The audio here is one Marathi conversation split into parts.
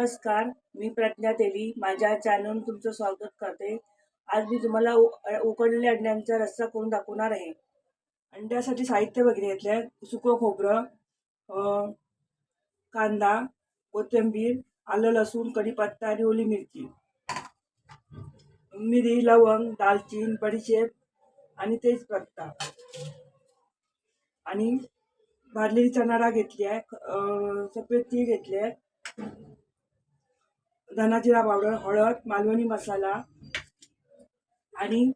नमस्कार मी प्रज्ञा देवी माझ्या चॅनल तुमचं स्वागत करते. आज मी तुम्हाला उ- उकडलेल्या अंड्यांचा रस्सा करून दाखवणार आहे. अंड्यासाठी साहित्य वगैरे घेतलं आहे सुकं खोबरं कांदा कोथिंबीर आलं लसूण कढीपत्ता आणि ओली मिरची. मिरी लवंग दालचीन बडीशेप आणि तेजपत्ता. आणि भाजलेली चणाडा घेतली आहे. सफेद ती घेतली आहे. धनाजिरा पावडर हळद मालवणी मसाला आणि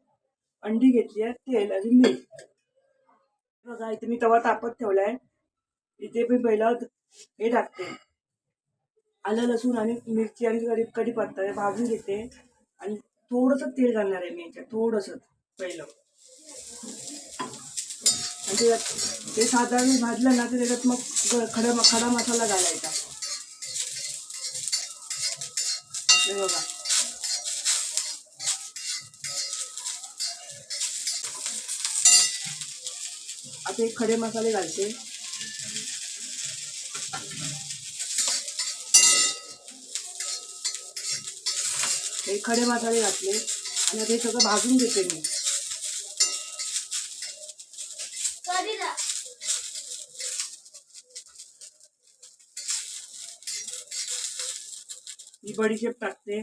अंडी घेतली आहे तेल आणि मीठ. बघा इथे मी तवा तापत ठेवला आहे इथे मी पहिलं हे टाकते. आलं लसूण आणि मिरची आणि कढी कढीपत्ता भाजून घेते. आणि थोडंसं तेल घालणार आहे मी याच्यात थोडंसं पहिलं. आणि ते साधारण भाजलं ना तर त्याच्यात मग खडा खडा मसाला घालायचा. हे बघा. आता एक खडे मसाले घालते. हे खडे मसाले घातले आणि आता हे सगळं भाजून घेते मी. ही बडीशेप टाकते.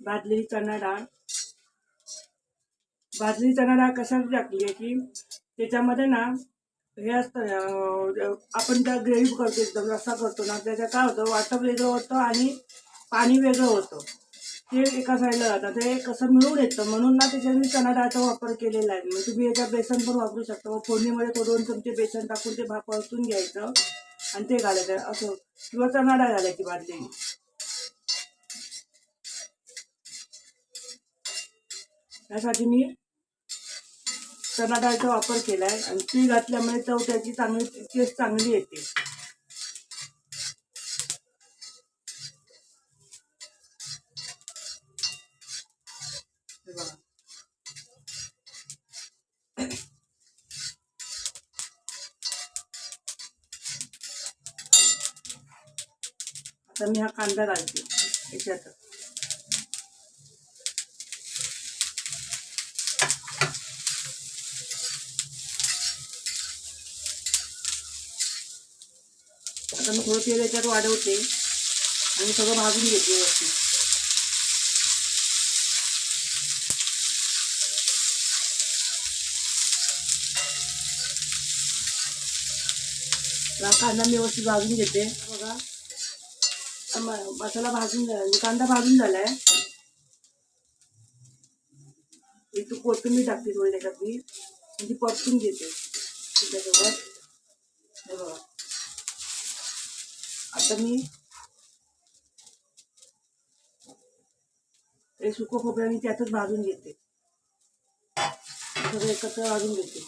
भाजलेली चणा डाळ. भाजलेली चणा डाळ कशासाठी टाकली आहे की त्याच्यामध्ये ना हे असतं आपण त्या ग्रेव्ही करतो एकदम रस्सा करतो ना त्याच्या काय होतं वाटप वेगळं होतं आणि पाणी वेगळं होतं. ते एका साईडला जातं. ते कसं मिळून येतं म्हणून ना त्याच्यात मी चणा डाळचा वापर केलेला आहे. मग तुम्ही याच्यात बेसन पण वापरू शकता. मग फोडणीमध्ये तो दोन चमचे बेसन टाकून ते भा परतून घ्यायचं. आणि ते घालायचं. असं. किंवा चणाडा घालायची भाजलेली त्यासाठी मी चणा डाळचा वापर केलाय. आणि ती घातल्यामुळे चव त्याची चांगली टेस्ट चांगली येते. बघा. तर मी हा कांदा घालते याच्यात. आता मी थोडं तेल याच्यात वाढवते आणि सगळं भाजून घेते व्यवस्थित. हा कांदा मी व्यवस्थित भाजून घेते. मसाला भाजून झाला कांदा भाजून झालाय. एक तू कोथिंबीर टाकते थोडी त्याच्यात मी ती परतून घेते. त्याच्यासोबत. हे बघा. आता मी हे सुकं खोबरं मी त्यातच भाजून घेते. सगळं एकत्र भाजून घेते.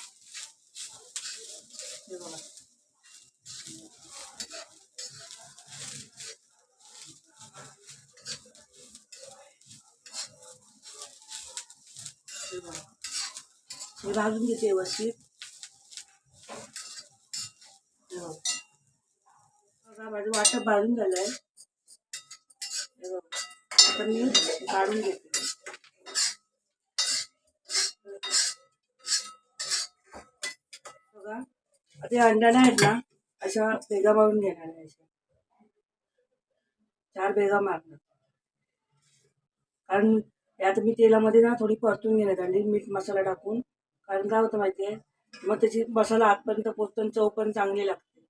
मी भाजून घेते व्यवस्थित. हो. बघा. माझं वाटप भाजून झालंय. आहे आता मी काढून घेते. बघा आता अंडा नाही आहेत ना अशा बेगा मारून घेणार आहे अशा. चार बेगा मारणार. कारण यात मी तेलामध्ये ना थोडी परतून घेण्यात आली मीठ मसाला टाकून. कारण काय होतं माहिती आहे मग त्याची मसाला आतपर्यंत पोचतो आणि चव पण चांगली लागते.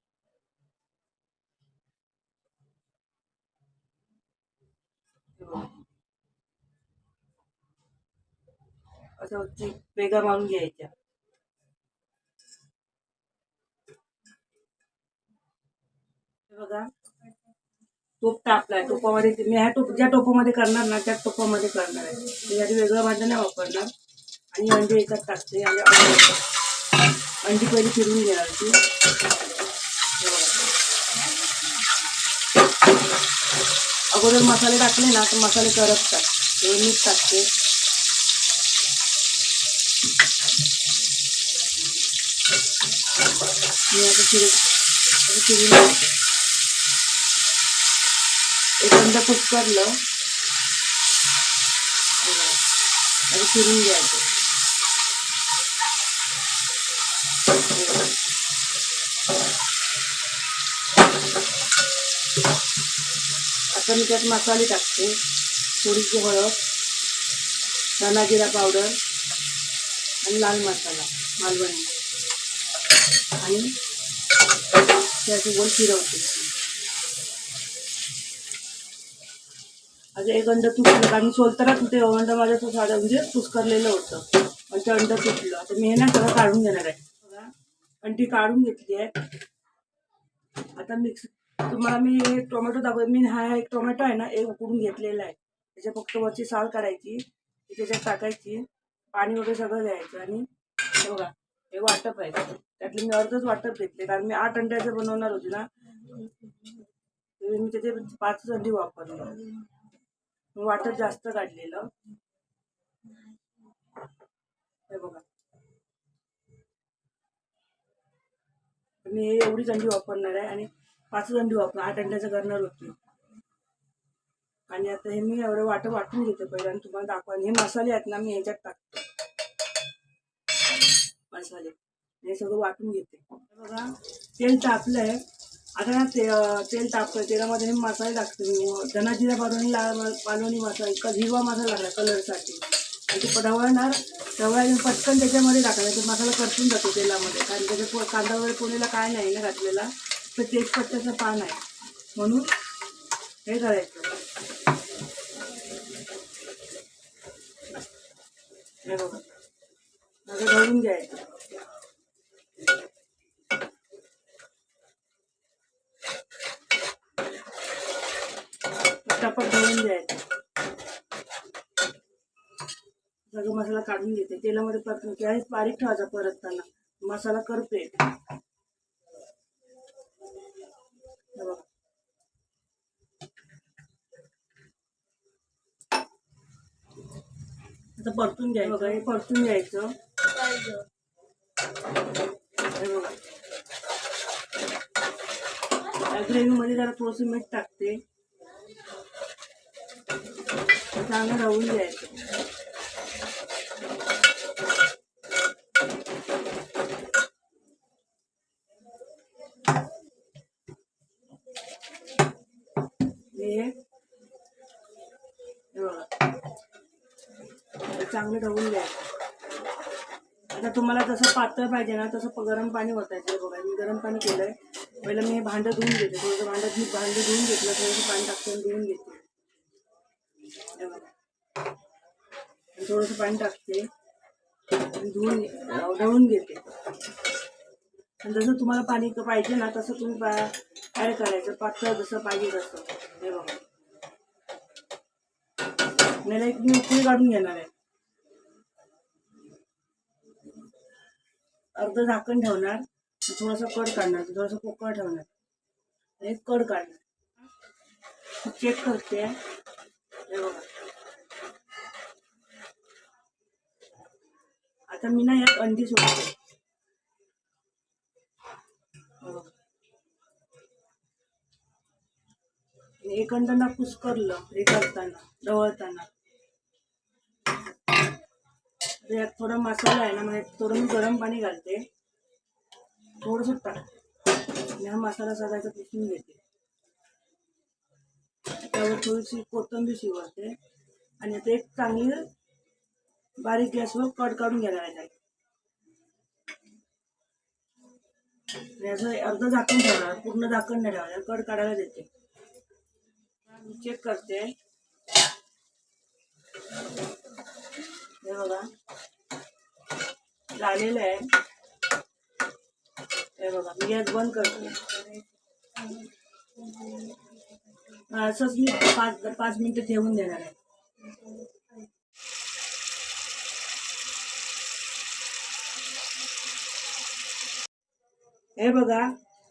असं ती मारून घ्यायच्या. हे बघा. टोप टाकलाय टोपामध्ये मी ह्या टोप ज्या टोपामध्ये करणार ना त्या टोपामध्ये करणार आहे. त्यासाठी वेगळं भांडं नाही वापरणार. आणि अंडी एकात टाकते आणि अंडी अंडी पहिली फिरून घेणार ती अगोदर मसाले टाकले ना तर मसाले करपतात. टाकते मीठ टाकते. मी आता फिरव आणि फिरून एक अंड कुस्करलं आणि फिरून घ्यायचं. आता मी त्यात मसाले टाकते. थोडीशी हळद धना जिरा पावडर आणि लाल मसाला मालवणी. आणि त्याचे गोल फिरवते आता एक अंड तुटलं कारण सोलताना ते अंड माझं तो साधं म्हणजे कुस्करलेलं होतं. आणि ते अंड तुटलं. आता मी हे ना सगळं काढून घेणार आहे. बघा. अंडी काढून घेतली आहे. आता मिक्स तुम्हाला मी टोमॅटो दाखव मी हा एक टोमॅटो आहे ना एक उकडून घेतलेला आहे. त्याच्या फक्त वरची साल काढायची ती त्याच्यात टाकायची पाणी वगैरे सगळं द्यायचं आणि हे बघा हे वाटप आहे. त्यातले मी अर्धच वाटप घेतले कारण मी आठ अंड्याचं बनवणार होते ना. मी त्याचे पाचच अंडी वापरले. वाटप जास्त काढलेलं. हे बघा. मी एवढीच अंडी वापरणार आहे आणि पाच जण देऊ आपण. आठ अंड्याचं करणार होती. आणि आता हे मी एवढं वाटं वाटून घेते पहिले आणि तुम्हाला दाखवा. हे मसाले आहेत ना मी ह्याच्यात टाकते. मसाले. हे सगळं वाटून घेते. बघा तेल तापलंय. आता ना ते तेल तापतंय. तेलामध्ये हे मसाले टाकते मी. धना जिरा पालवणी लाल पालवणी मसाला इतका हिरवा मसाला लागला कलरसाठी. आणि ते ढवळणार ढवळ्या पटकन त्याच्यामध्ये टाकायला तो मसाला करपून जातो तेलामध्ये. कारण त्याच्या कांदा वगैरे पोळीला काय नाही ना घातलेला. तर तेजपत्त्याचं पान आहे. म्हणून हे करायचं. हे बघा. माझं ढवळून घ्यायचं. टपक घालून घ्यायचं. सगळं मसाला काढून घेते. तेलामध्ये परतून गॅस बारीक ठेवायचा परतताना. मसाला करते आता परतून घ्यायचं. बघा हे परतून घ्यायचं. हे बघा. ग्रेव्ही मध्ये जरा थोडंसं मीठ टाकते. चांगलं रवून घ्यायचं हे हे बघा हे चांगलं ढवून घ्यायचं आता तुम्हाला जसं पातळ पाहिजे ना तसं गरम पाणी ओतायचं आहे बघा. मी गरम पाणी केलंय. पहिलं मी हे भांडं धुवून घेते. थोडंसं भांडं धु भांडं धुवून घेतलं थोडंसं पाणी टाकून धुवून घेते. बघा. थोडंसं पाणी टाकते. धुवून ढवळून घेते. आणि जसं तुम्हाला पाणी पाहिजे ना तसं तुम्ही ॲड करायचं? पातळ जसं पाहिजे तसं. हे बघा. मला एक मी उकळी काढून घेणार आहे. अर्ध झाकण ठेवणार थोडंसं कड काढणार थोडंसं पोकळ ठेवणार. आणि एक कड काढणार. चेक करते. हे बघा. आता मी ना यात अंडी सोडते. एक अंड ना कुस्करलं हे करताना ढवळताना यात थोडा मसाला आहे ना म्हणजे थोडं मी गरम पाणी घालते. थोडंसं टाक हा मसाला सगळ्याचा पिसून घेते. त्यावर थोडीशी कोथिंबीर शिवते. आणि आता एक चांगली बारीक गॅसवर कट काढून घ्यायला लागेल. याचं अर्ध झाकण ठेवणार पूर्ण झाकण नाही ठेवणार कट काढायला देते. मी चेक करते. हे बघा. झालेलं आहे. हे बघा मी गॅस बंद करतो. असंच मी पाच पाच मिनिटं ठेवून देणार आहे. हे बघा.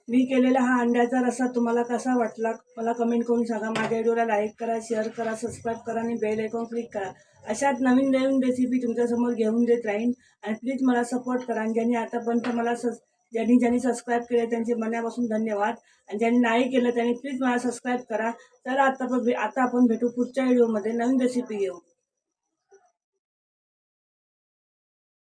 मी केलेला हा अंड्याचा रस्सा तुम्हाला कसा वाटला मला कमेंट करून सांगा. माझ्या व्हिडिओला लाईक करा शेअर करा सबस्क्राईब करा आणि बेल आयकॉन क्लिक करा. अशाच नवीन नवीन रेसिपी तुमच्यासमोर घेऊन देत राहीन. आणि प्लीज मला सपोर्ट करा. आणि ज्यांनी आतापर्यंत मला सस ज्यांनी ज्यांनी सबस्क्राईब केले त्यांचे मनापासून धन्यवाद. आणि ज्यांनी नाही केलं त्यांनी प्लीज मला सबस्क्राईब करा. तर आता आता आपण भेटू पुढच्या व्हिडिओमध्ये नवीन रेसिपी घेऊ